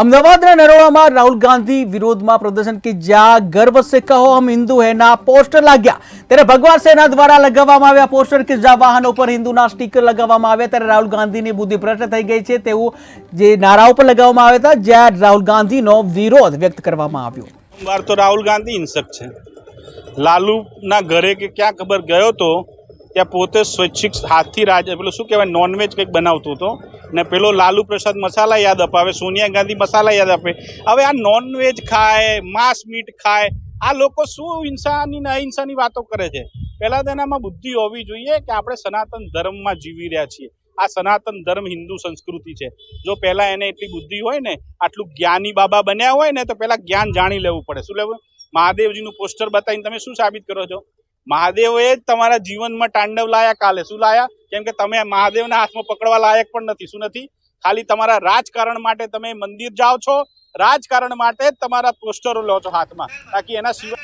અમદાવાદના નરોડામાં રાહુલ ગાંધી વિરોધમાં પ્રદર્શન કે જ્યાં ગર્વ સે કહો હમ હિન્દુ હે ના પોસ્ટર લાગ્યા. ત્યારે ભગવાન સેના દ્વારા લગાવવામાં આવ્યા પોસ્ટર કે જ્યાં વાહનો પર હિન્દુના સ્ટીકર લગાવવામાં આવ્યા. ત્યારે રાહુલ ગાંધીની બુદ્ધિ ભ્રષ્ટ થઈ ગઈ છે તેવું જે નારાઓ પર લગાવવામાં આવ્યા હતા, જ્યાં રાહુલ ગાંધીનો વિરોધ વ્યક્ત કરવામાં આવ્યો. વાર તો રાહુલ ગાંધી હિંસક છે. લાલુના ઘરે કે ક્યાં ખબર ગયો તો ત્યાં પોતે સ્વૈચ્છિક હાથથી રાજ પેલું શું કહેવાય નોનવેજ કંઈક બનાવતો હતો. ને પેલો લાલુ પ્રસાદ મસાલા યાદ અપાવે, સોનિયા ગાંધી મસાલા યાદ આપે હવે આ નોનવેજ ખાય માંસ મીટ ખાય, આ લોકો શું હિંસાની ને અહિંસાની વાતો કરે છે? પહેલાં તેનામાં બુદ્ધિ હોવી જોઈએ કે આપણે સનાતન ધર્મમાં જીવી રહ્યા છીએ. આ સનાતન ધર્મ હિન્દુ સંસ્કૃતિ છે. જો પહેલાં એને એટલી બુદ્ધિ હોય ને, આટલું જ્ઞાની બાબા બન્યા હોય ને, તો પહેલાં જ્ઞાન જાણી લેવું પડે. શું લેવું? મહાદેવજીનું પોસ્ટર બતાવીને તમે શું સાબિત કરો છો? મહાદેવે જ તમારા જીવનમાં તાંડવ લાયા કાલે. શું લાયા? કેમ કે તમે મહાદેવના હાથમાં પકડવા લાયક પણ નથી. શું નથી? ખાલી તમારા રાજકારણ માટે તમે મંદિર જાઓ છો. રાજકારણ માટે તમારા પોસ્ટરો લો છો હાથમાં. બાકી એના સિવાય